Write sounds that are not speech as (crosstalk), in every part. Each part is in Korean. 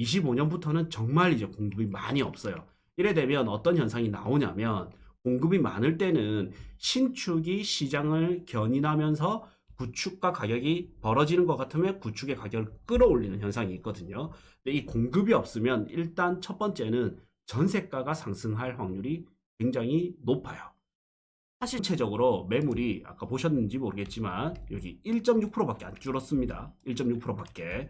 25년부터는 정말 이제 공급이 많이 없어요. 이래 되면 어떤 현상이 나오냐면 공급이 많을 때는 신축이 시장을 견인하면서 구축과 가격이 벌어지는 것 같으면 구축의 가격을 끌어올리는 현상이 있거든요. 근데 이 공급이 없으면 일단 첫 번째는 전세가가 상승할 확률이 굉장히 높아요. 사실 전체적으로 매물이 아까 보셨는지 모르겠지만 여기 1.6%밖에 안 줄었습니다. 1.6%밖에.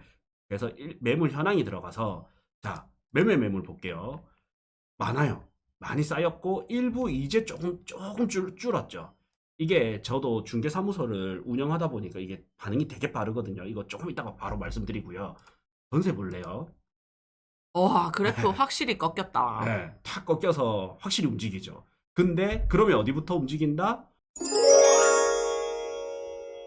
그래서 일- 매물 현황이 들어가서 자 매매 매물 볼게요. 많아요. 많이 쌓였고 일부 이제 조금 조금 줄, 줄었죠. 이게 저도 중개사무소를 운영하다 보니까 이게 반응이 되게 빠르거든요. 이거 조금 이따가 바로 말씀드리고요. 전세 볼래요? 와 그래프 네. 확실히 꺾였다. 네, 탁 꺾여서 확실히 움직이죠. 근데 그러면 어디부터 움직인다?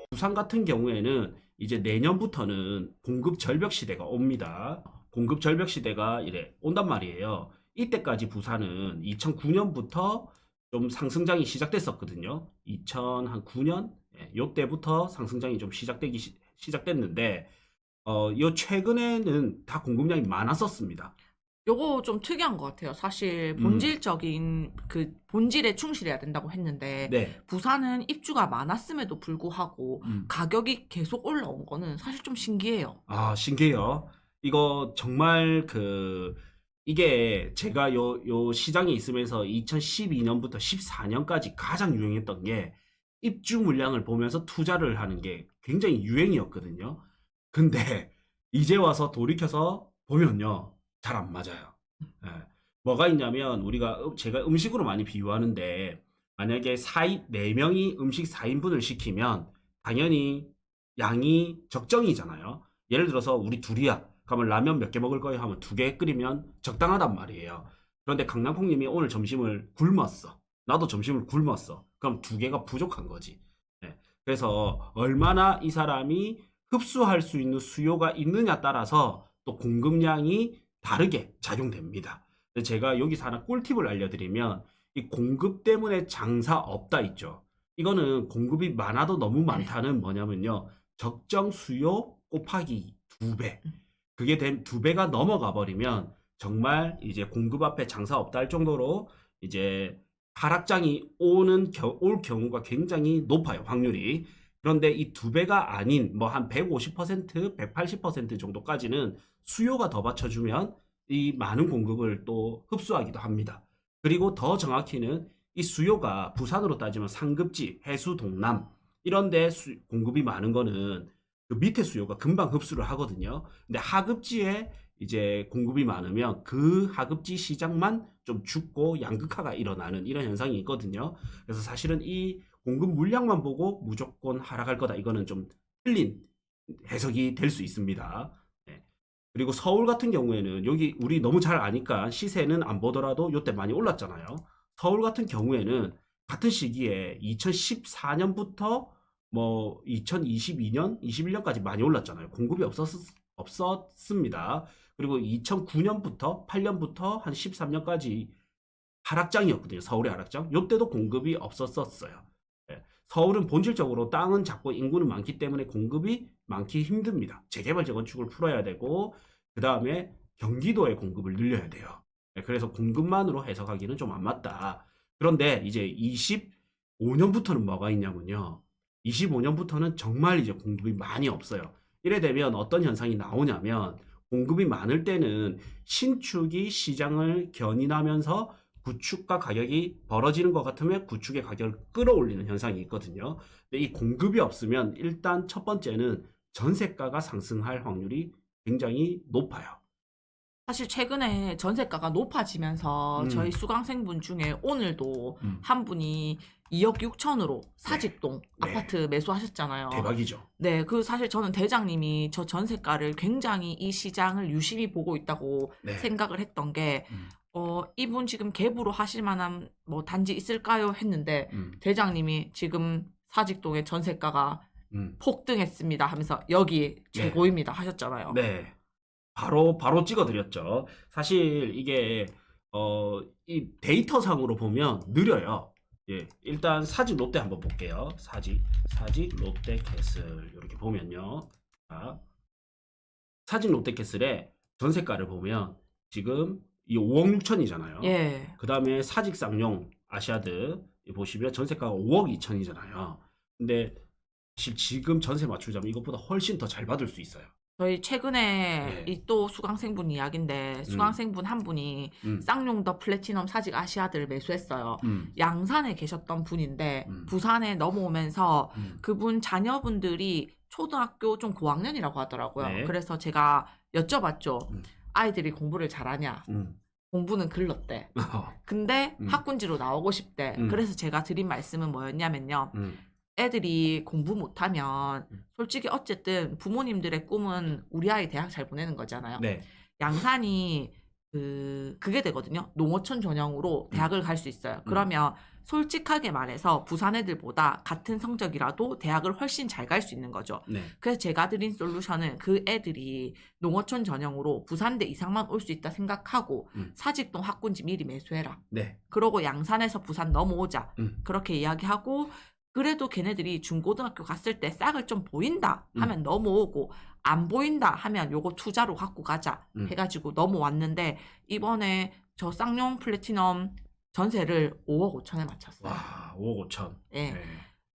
부산 같은 경우에는 이제 내년부터는 공급 절벽 시대가 옵니다. 공급 절벽 시대가 이래 온단 말이에요. 이때까지 부산은 2009년부터 좀 상승장이 시작됐었거든요. 2009년 예, 요때부터 상승장이 좀 시작되기 시, 시작됐는데 어, 요 최근에는 다 공급량이 많았었습니다. 요거 좀 특이한 것 같아요. 사실 음. 본질적인 그 본질에 충실해야 된다고 했는데 네. 부산은 입주가 많았음에도 불구하고 음. 가격이 계속 올라온 거는 사실 좀 신기해요. 아, 신기해요. 이거 정말 그, 이게 제가 요, 요 시장에 있으면서 2012년부터 14년까지 가장 유행했던 게 입주 물량을 보면서 투자를 하는 게 굉장히 유행이었거든요. 근데 이제 와서 돌이켜서 보면요. 잘 안 맞아요. 예. 뭐가 있냐면 우리가 음- 제가 음식으로 많이 비유하는데 만약에 4인, 4명이 음식 4인분을 시키면 당연히 양이 적정이잖아요. 예를 들어서 우리 둘이야. 그러면 라면 몇 개 먹을 거예요? 하면 두 개 끓이면 적당하단 말이에요. 그런데 강남콩님이 오늘 점심을 굶었어. 나도 점심을 굶었어. 그럼 두 개가 부족한 거지. 네. 그래서 얼마나 이 사람이 흡수할 수 있는 수요가 있느냐 따라서 또 공급량이 다르게 작용됩니다. 제가 여기서 하나 꿀팁을 알려드리면 이 공급 때문에 장사 없다 있죠. 이거는 공급이 많아도 너무 많다는 뭐냐면요. 적정 수요 곱하기 두 배. 그게 된 두 배가 넘어가 버리면 정말 이제 공급 앞에 장사 없다 할 정도로 이제 하락장이 오는 겨- 올 경우가 굉장히 높아요. 확률이. 그런데 이 두 배가 아닌 뭐 한 150%, 180% 정도까지는 수요가 더 받쳐주면 이 많은 공급을 또 흡수하기도 합니다. 그리고 더 정확히는 이 수요가 부산으로 따지면 상급지, 해수, 동남 이런데 수- 공급이 많은 거는 그 밑에 수요가 금방 흡수를 하거든요. 근데 하급지에 이제 공급이 많으면 그 하급지 시장만 좀 죽고 양극화가 일어나는 이런 현상이 있거든요. 그래서 사실은 이 공급 물량만 보고 무조건 하락할 거다. 이거는 좀 틀린 해석이 될 수 있습니다. 네. 그리고 서울 같은 경우에는 여기 우리 너무 잘 아니까 시세는 안 보더라도 요때 많이 올랐잖아요. 서울 같은 경우에는 같은 시기에 2014년부터 뭐 2022년, 21년까지 많이 올랐잖아요. 공급이 없었, 없었습니다. 그리고 2009년부터 8년부터 한 13년까지 하락장이었거든요. 서울의 하락장. 요때도 공급이 없었었어요. 예. 서울은 본질적으로 땅은 작고 인구는 많기 때문에 공급이 많기 힘듭니다. 재개발 재건축을 풀어야 되고 그 다음에 경기도의 공급을 늘려야 돼요. 예, 그래서 공급만으로 해석하기는 좀 안 맞다. 그런데 이제 25년부터는 뭐가 있냐면요. 25년부터는 정말 이제 공급이 많이 없어요. 이래 되면 어떤 현상이 나오냐면 공급이 많을 때는 신축이 시장을 견인하면서 구축과 가격이 벌어지는 것 같으면 구축의 가격을 끌어올리는 현상이 있거든요. 근데 이 공급이 없으면 일단 첫 번째는 전세가가 상승할 확률이 굉장히 높아요. 사실 최근에 전세가가 높아지면서 음. 저희 수강생분 중에 오늘도 음. 한 분이 2억 6천으로 사직동 네. 아파트 매수하셨잖아요. 대박이죠. 네, 그 사실 저는 대장님이 저 전세가를 굉장히 이 시장을 유심히 보고 있다고 네. 생각을 했던 게, 음. 어, 이분 지금 갭으로 하실 만한 뭐 단지 있을까요? 했는데, 음, 대장님이 지금 사직동의 전세가가 음. 폭등했습니다 하면서 여기 최고입니다 하셨잖아요. 네. 바로 바로 찍어드렸죠. 사실 이게 어, 이 데이터상으로 보면 느려요. 예, 일단 사직 롯데 한번 볼게요. 사직 사직 롯데 캐슬 이렇게 보면요. 자, 사직 롯데 캐슬에 전세가를 보면 지금 이 5억 6천이잖아요. 예. 그 다음에 사직쌍용 아시아드 보시면 전세가가 5억 2천이잖아요. 근데 사실 지금 전세 맞추자면 이것보다 훨씬 더 잘 받을 수 있어요. 저희 최근에 네. 이또 수강생분 이야기인데 수강생분 한 분이 음. 쌍용 더 플래티넘 사직 아시아드를 매수했어요. 음. 양산에 계셨던 분인데 음. 부산에 넘어오면서 음. 그분 자녀분들이 초등학교 좀 고학년이라고 하더라고요. 네. 그래서 제가 여쭤봤죠. 음. 아이들이 공부를 잘하냐? 음. 공부는 글렀대. (laughs) 근데 음. 학군지로 나오고 싶대. 음. 그래서 제가 드린 말씀은 뭐였냐면요. 음. 애들이 공부 못하면 음. 솔직히 어쨌든 부모님들의 꿈은 우리 아이 대학 잘 보내는 거잖아요. 네. 양산이 그 그게 되거든요. 농어촌 전형으로 대학을 갈 수 있어요. 그러면 솔직하게 말해서 부산 애들보다 같은 성적이라도 대학을 훨씬 잘 갈 수 있는 거죠. 네. 그래서 제가 드린 솔루션은 그 애들이 농어촌 전형으로 부산대 이상만 올 수 있다 생각하고 음. 사직동 학군지 미리 매수해라. 네. 그러고 양산에서 부산 넘어오자. 음. 그렇게 이야기하고 그래도 걔네들이 중고등학교 갔을 때 싹을 좀 보인다 음. 하면 넘어오고 안 보인다 하면 요거 투자로 갖고 가자 음. 해가지고 넘어왔는데 이번에 저 쌍용 플래티넘 전세를 5억 5천에 맞췄어요. 와, 5억 5천. 예. 네.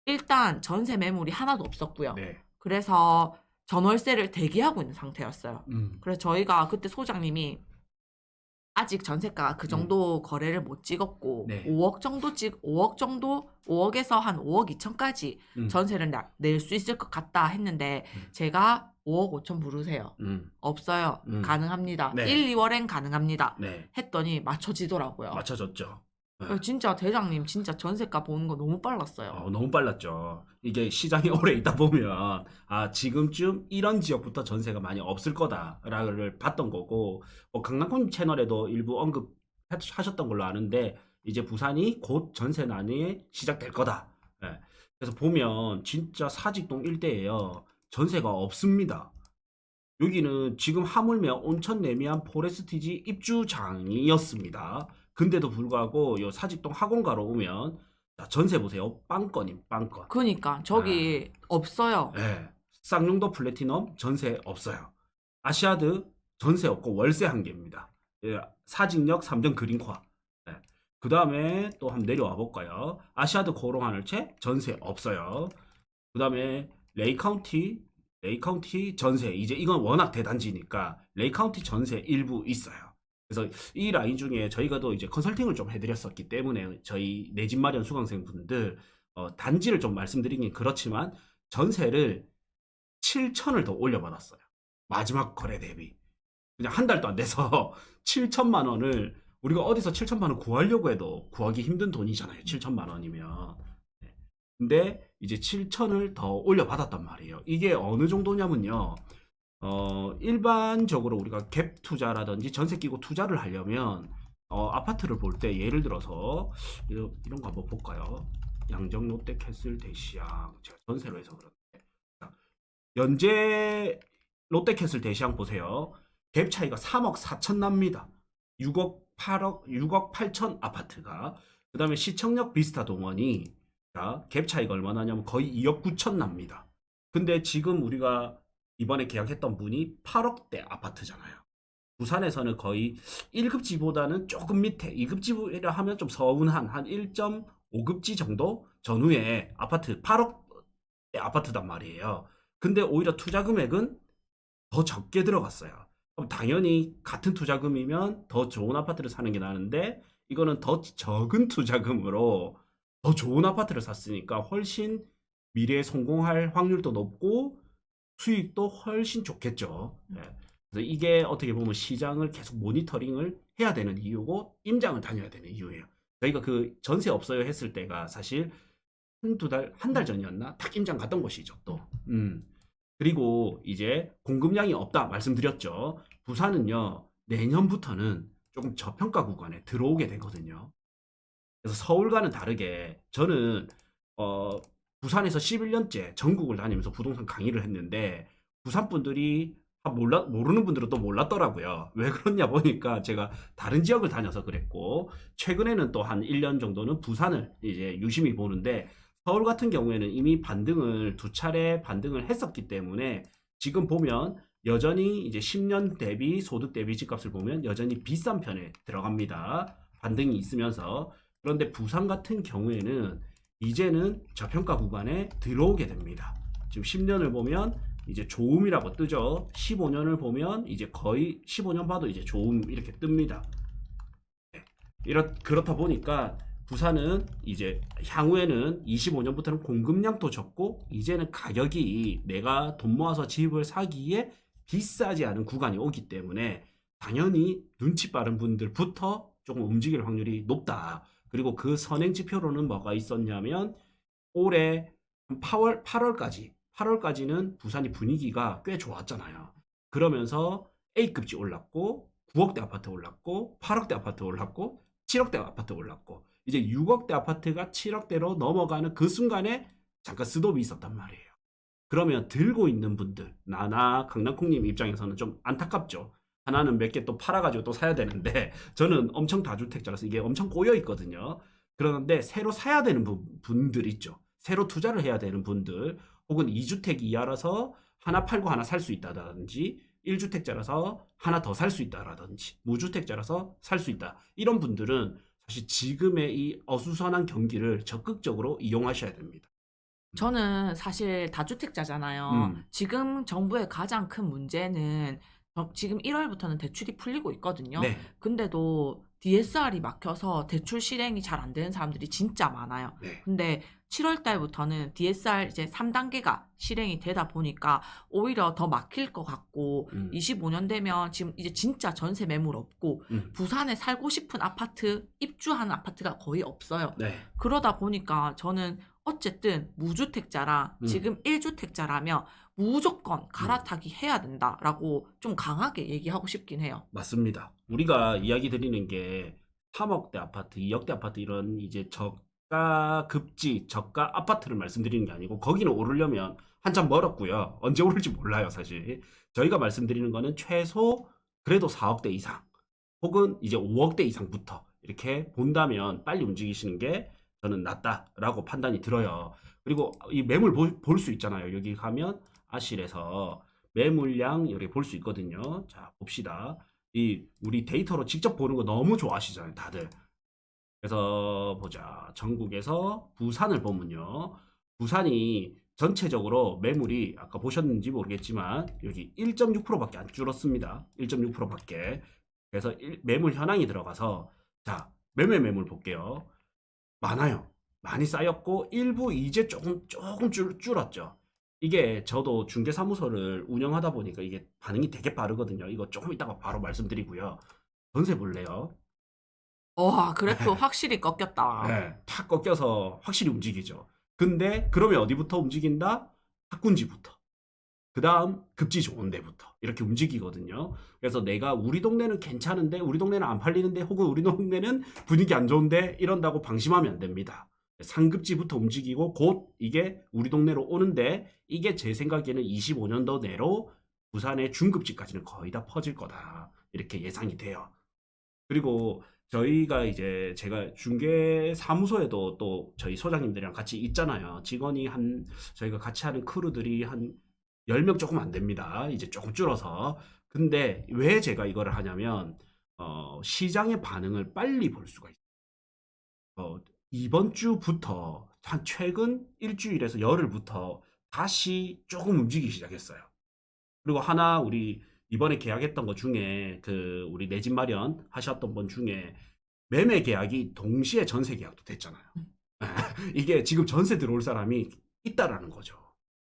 일단 전세 매물이 하나도 없었고요. 네. 그래서 전월세를 대기하고 있는 상태였어요. 음. 그래서 저희가 그때 소장님이 아직 전세가가 그 정도 거래를 못 찍었고 음. 네. 5억 정도 찍 5억 정도 5억에서 한 5억 2천까지 음. 전세를 낼 수 있을 것 같다 했는데 음. 제가 5억 5천 부르세요. 음. 없어요. 음. 가능합니다. 네. 1, 2월엔 가능합니다. 네. 했더니 맞춰지더라고요. 맞춰졌죠. 네. 어, 진짜 대장님 진짜 전세가 보는 거 너무 빨랐어요. 어, 너무 빨랐죠. 이게 시장이 (laughs) 오래 있다 보면 아 지금쯤 이런 지역부터 전세가 많이 없을 거다라를 봤던 거고 어, 강남콘 채널에도 일부 언급하셨던 걸로 아는데 이제 부산이 곧 전세난이 시작될 거다. 예. 그래서 보면 진짜 사직동 일대에요 전세가 없습니다. 여기는 지금 하물며 온천 내미안 포레스티지 입주장이었습니다. 근데도 불구하고 요 사직동 학원가로 오면 자, 전세 보세요. 빵건임, 빵건. 그니까 저기 없어요. 예. 쌍용도 플래티넘 전세 없어요. 아시아드 전세 없고 월세 한 개입니다. 예, 사직역 3점 그린화. 그 다음에 또 한번 내려와 볼까요? 아시아드 고롱 하늘채 전세 없어요. 그 다음에 레이 카운티, 레이 카운티 전세. 이제 이건 워낙 대단지니까 레이 카운티 전세 일부 있어요. 그래서 이 라인 중에 저희가 또 이제 컨설팅을 좀 해드렸었기 때문에 저희 내 집 마련 수강생분들 어, 단지를 좀 말씀드리긴 그렇지만 전세를 7천을 더 올려받았어요. 마지막 거래 대비. 그냥 한 달도 안 돼서 (laughs) 7천만 원을 우리가 어디서 7천만 원 구하려고 해도 구하기 힘든 돈이잖아요. 7천만 원이면. 네. 근데 이제 7천을 더 올려받았단 말이에요. 이게 어느 정도냐면요. 어, 일반적으로 우리가 갭 투자라든지 전세 끼고 투자를 하려면 어, 아파트를 볼 때 예를 들어서 이런, 이런 거 한번 볼까요? 양정 롯데 캐슬 대시양 제가 전세로 해서 그런데 자, 연재 롯데 캐슬 대시양 보세요. 갭 차이가 3억 4천 납니다. 6억 8억 6억 8천 아파트가 그 다음에 시청역 비스타 동원이 자, 갭 차이가 얼마나 냐면 거의 2억 9천 납니다. 근데 지금 우리가 이번에 계약했던 분이 8억대 아파트잖아요. 부산에서는 거의 1급지보다는 조금 밑에 2급지라 하면 좀 서운한 한 1.5급지 정도 전후에 아파트 8억대 아파트단 말이에요. 근데 오히려 투자 금액은 더 적게 들어갔어요. 그럼 당연히 같은 투자금이면 더 좋은 아파트를 사는 게 나는데 이거는 더 적은 투자금으로 더 좋은 아파트를 샀으니까 훨씬 미래에 성공할 확률도 높고 수익도 훨씬 좋겠죠. 예. 그래서 이게 어떻게 보면 시장을 계속 모니터링을 해야 되는 이유고 임장을 다녀야 되는 이유예요. 저희가 그 전세 없어요 했을 때가 사실 한두 달, 한 달 전이었나? 딱 임장 갔던 곳이죠, 또. 음. 그리고 이제 공급량이 없다 말씀드렸죠. 부산은요, 내년부터는 조금 저평가 구간에 들어오게 되거든요. 그래서 서울과는 다르게 저는 어, 부산에서 11년째 전국을 다니면서 부동산 강의를 했는데 부산 분들이 아, 몰라 모르는 분들은 또 몰랐더라고요. 왜 그러냐 보니까 제가 다른 지역을 다녀서 그랬고 최근에는 또 한 1년 정도는 부산을 이제 유심히 보는데 서울 같은 경우에는 이미 반등을 두 차례 반등을 했었기 때문에 지금 보면 여전히 이제 10년 대비 소득 대비 집값을 보면 여전히 비싼 편에 들어갑니다. 반등이 있으면서 그런데 부산 같은 경우에는 이제는 저평가 구간에 들어오게 됩니다. 지금 10년을 보면 이제 좋음이라고 뜨죠. 15년을 보면 이제 거의 15년 봐도 이제 좋음 이렇게 뜹니다. 네. 이렇 그렇다 보니까 부산은 이제 향후에는 25년부터는 공급량도 적고 이제는 가격이 내가 돈 모아서 집을 사기에 비싸지 않은 구간이 오기 때문에 당연히 눈치 빠른 분들부터 조금 움직일 확률이 높다. 그리고 그 선행 지표로는 뭐가 있었냐면 올해 8월 8월까지 8월까지는 부산이 분위기가 꽤 좋았잖아요. 그러면서 A급지 올랐고 9억대 아파트 올랐고 8억대 아파트 올랐고 7억대 아파트 올랐고 이제 6억대 아파트가 7억대로 넘어가는 그 순간에 잠깐 스톱이 있었단 말이에요. 그러면 들고 있는 분들 나나 강남콩님 입장에서는 좀 안타깝죠. 하나는 몇 개 또 팔아가지고 또 사야 되는데 (laughs) 저는 엄청 다주택자라서 이게 엄청 꼬여 있거든요. 그러는데 새로 사야 되는 분- 분들 있죠. 새로 투자를 해야 되는 분들 혹은 2주택 이하라서 하나 팔고 하나 살 수 있다든지 1주택자라서 하나 더 살 수 있다라든지 무주택자라서 살 수 있다. 이런 분들은 사실 지금의 이 어수선한 경기를 적극적으로 이용하셔야 됩니다. 저는 사실 다주택자잖아요. 음. 지금 정부의 가장 큰 문제는 어, 지금 1월부터는 대출이 풀리고 있거든요. 네. 근데도 DSR이 막혀서 대출 실행이 잘 안 되는 사람들이 진짜 많아요. 네. 근데 7월 달부터는 DSR 이제 3단계가 실행이 되다 보니까 오히려 더 막힐 것 같고 음. 25년 되면 지금 이제 진짜 전세 매물 없고 음. 부산에 살고 싶은 아파트 입주하는 아파트가 거의 없어요. 네. 그러다 보니까 저는 어쨌든 무주택자라 음. 지금 1주택자라면 무조건 갈아타기 해야 된다라고 좀 강하게 얘기하고 싶긴 해요. 맞습니다. 우리가 이야기 드리는 게 3억대 아파트, 2억대 아파트 이런 이제 저가 급지, 저가 아파트를 말씀드리는 게 아니고 거기는 오르려면 한참 멀었고요. (laughs) 언제 오를지 몰라요, 사실. 저희가 말씀드리는 거는 최소 그래도 4억대 이상 혹은 이제 5억대 이상부터 이렇게 본다면 빨리 움직이시는 게 저는 낫다라고 판단이 들어요. 그리고 이 매물 볼 수 있잖아요. 여기 가면 아실에서 매물량 여기 볼 수 있거든요. 자, 봅시다. 이 우리 데이터로 직접 보는 거 너무 좋아하시잖아요, 다들. 그래서 보자. 전국에서 부산을 보면요. 부산이 전체적으로 매물이 아까 보셨는지 모르겠지만 여기 1.6%밖에 안 줄었습니다. 1.6%밖에. 그래서 일- 매물 현황이 들어가서 자, 매매 매물 볼게요. 많아요. 많이 쌓였고 일부 이제 조금 조금 줄, 줄었죠. 이게 저도 중개사무소를 운영하다 보니까 이게 반응이 되게 빠르거든요. 이거 조금 이따가 바로 말씀드리고요. 전세 볼래요? 와, 그래프 확실히 꺾였다. 네, 탁 꺾여서 확실히 움직이죠. 근데 그러면 어디부터 움직인다? 학군지부터. 그 다음 급지 좋은 데부터 이렇게 움직이거든요. 그래서 내가 우리 동네는 괜찮은데 우리 동네는 안 팔리는데 혹은 우리 동네는 분위기 안 좋은데 이런다고 방심하면 안 됩니다. 상급지부터 움직이고 곧 이게 우리 동네로 오는데 이게 제 생각에는 25년도 내로 부산의 중급지까지는 거의 다 퍼질 거다. 이렇게 예상이 돼요. 그리고 저희가 이제 제가 중개 사무소에도 또 저희 소장님들이랑 같이 있잖아요. 직원이 한 저희가 같이 하는 크루들이 한 10명 조금 안 됩니다. 이제 조금 줄어서. 근데 왜 제가 이거를 하냐면 어, 시장의 반응을 빨리 볼 수가 있어요. 어, 이번 주부터 한 최근 일주일에서 열흘부터 다시 조금 움직이기 시작했어요. 그리고 하나 우리 이번에 계약했던 것 중에 그 우리 내 집 마련 하셨던 분 중에 매매 계약이 동시에 전세 계약도 됐잖아요. (laughs) 이게 지금 전세 들어올 사람이 있다라는 거죠.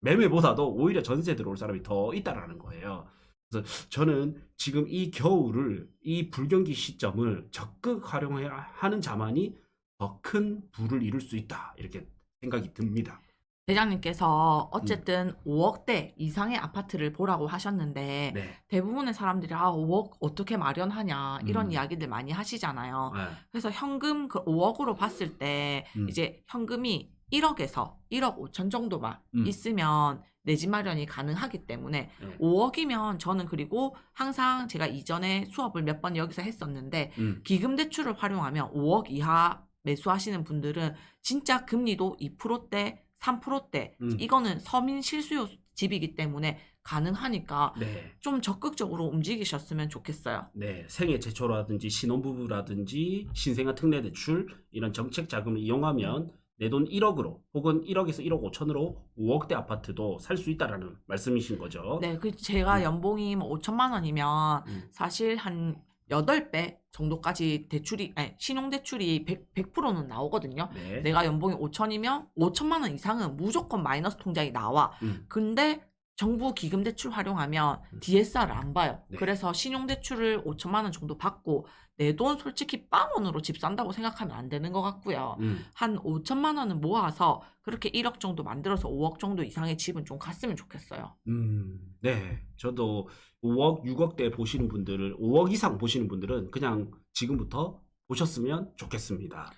매매보다도 오히려 전세 들어올 사람이 더 있다라는 거예요. 그래서 저는 지금 이 겨울을 이 불경기 시점을 적극 활용해야 하는 자만이 더 큰 부를 이룰 수 있다 이렇게 생각이 듭니다. 대장님께서 어쨌든 5억대 이상의 아파트를 보라고 하셨는데 네. 대부분의 사람들이 아 5억 어떻게 마련하냐 이런 음. 이야기들 많이 하시잖아요. 네. 그래서 현금 그 5억으로 봤을 때 음. 이제 현금이 1억에서 1억 5천 정도만 음. 있으면 내 집 마련이 가능하기 때문에 네. 5억이면 저는 그리고 항상 제가 이전에 수업을 몇 번 여기서 했었는데 음. 기금 대출을 활용하면 5억 이하 매수하시는 분들은 진짜 금리도 2%대, 3%대 음. 이거는 서민 실수요 집이기 때문에 가능하니까 네. 좀 적극적으로 움직이셨으면 좋겠어요. 네, 생애 제초라든지 신혼부부라든지 신생아 특례 대출 이런 정책 자금을 이용하면 내 돈 1억으로 혹은 1억에서 1억 5천으로 5억대 아파트도 살 수 있다라는 말씀이신 거죠. 네, 그 제가 음. 연봉이 뭐 5천만 원이면 음. 사실 한 8배 정도까지 대출이 아니 신용 대출이 100, 100%는 나오거든요. 네. 내가 연봉이 5천이면 5천만 원 이상은 무조건 마이너스 통장이 나와. 음. 근데 정부 기금 대출 활용하면 음. DSR을 안 봐요. 네. 그래서 신용 대출을 5천만 원 정도 받고 내 돈 솔직히 빵원으로 집 산다고 생각하면 안 되는 것 같고요. 음. 한 5천만 원은 모아서 그렇게 1억 정도 만들어서 5억 정도 이상의 집은 좀 갔으면 좋겠어요. 음, 네. 저도 5억, 6억대 보시는 분들을 5억 이상 보시는 분들은 그냥 지금부터 보셨으면 좋겠습니다.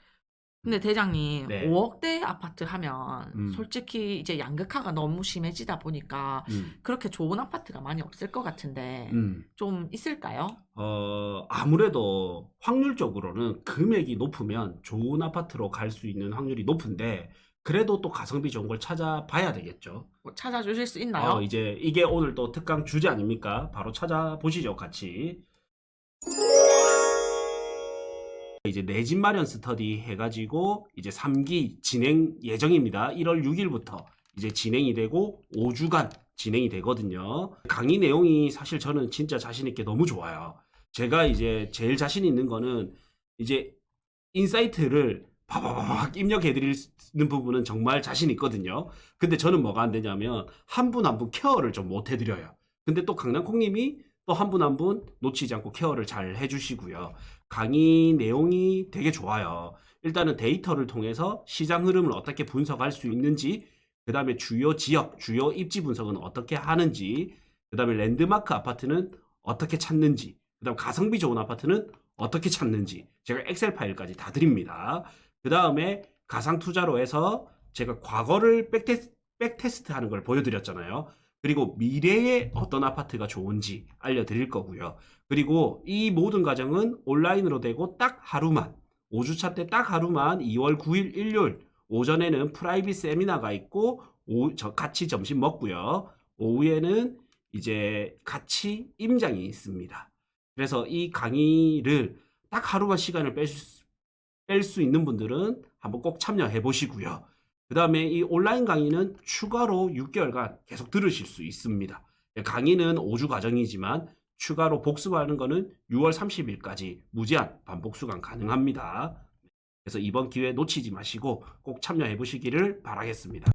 근데 대장님, 네. 5억대 아파트 하면 음. 솔직히 이제 양극화가 너무 심해지다 보니까 음. 그렇게 좋은 아파트가 많이 없을 것 같은데 음. 좀 있을까요? 어, 아무래도 확률적으로는 금액이 높으면 좋은 아파트로 갈 수 있는 확률이 높은데 그래도 또 가성비 좋은 걸 찾아봐야 되겠죠. 뭐 찾아주실 수 있나요? 어, 이제 이게 오늘 또 특강 주제 아닙니까? 바로 찾아보시죠, 같이. 이제 내 집 마련 스터디 해가지고 이제 3기 진행 예정입니다. 1월 6일부터 이제 진행이 되고 5주간 진행이 되거든요. 강의 내용이 사실 저는 진짜 자신 있게 너무 좋아요. 제가 이제 제일 자신 있는 거는 이제 인사이트를 바바바박 입력해 드리는 부분은 정말 자신 있거든요. 근데 저는 뭐가 안 되냐면 한 분 한 분 케어를 좀 못 해드려요. 근데 또 강남콩님이 또 한 분 한 분 놓치지 않고 케어를 잘 해주시고요. 강의 내용이 되게 좋아요. 일단은 데이터를 통해서 시장 흐름을 어떻게 분석할 수 있는지, 그 다음에 주요 지역, 주요 입지 분석은 어떻게 하는지, 그 다음에 랜드마크 아파트는 어떻게 찾는지, 그 다음 가성비 좋은 아파트는 어떻게 찾는지, 제가 엑셀 파일까지 다 드립니다. 그 다음에 가상 투자로 해서 제가 과거를 백테스, 백테스트 하는 걸 보여드렸잖아요. 그리고 미래에 어떤 아파트가 좋은지 알려드릴 거고요. 그리고 이 모든 과정은 온라인으로 되고 딱 하루만, 5주차 때 딱 하루만 2월 9일 일요일 오전에는 프라이빗 세미나가 있고 오, 저 같이 점심 먹고요. 오후에는 이제 같이 임장이 있습니다. 그래서 이 강의를 딱 하루만 시간을 뺄수 있는 분들은 한번 꼭 참여해 보시고요. 그 다음에 이 온라인 강의는 추가로 6개월간 계속 들으실 수 있습니다. 강의는 5주 과정이지만 추가로 복습하는 거는 6월 30일까지 무제한 반복 수강 가능합니다. 그래서 이번 기회 놓치지 마시고 꼭 참여해 보시기를 바라겠습니다.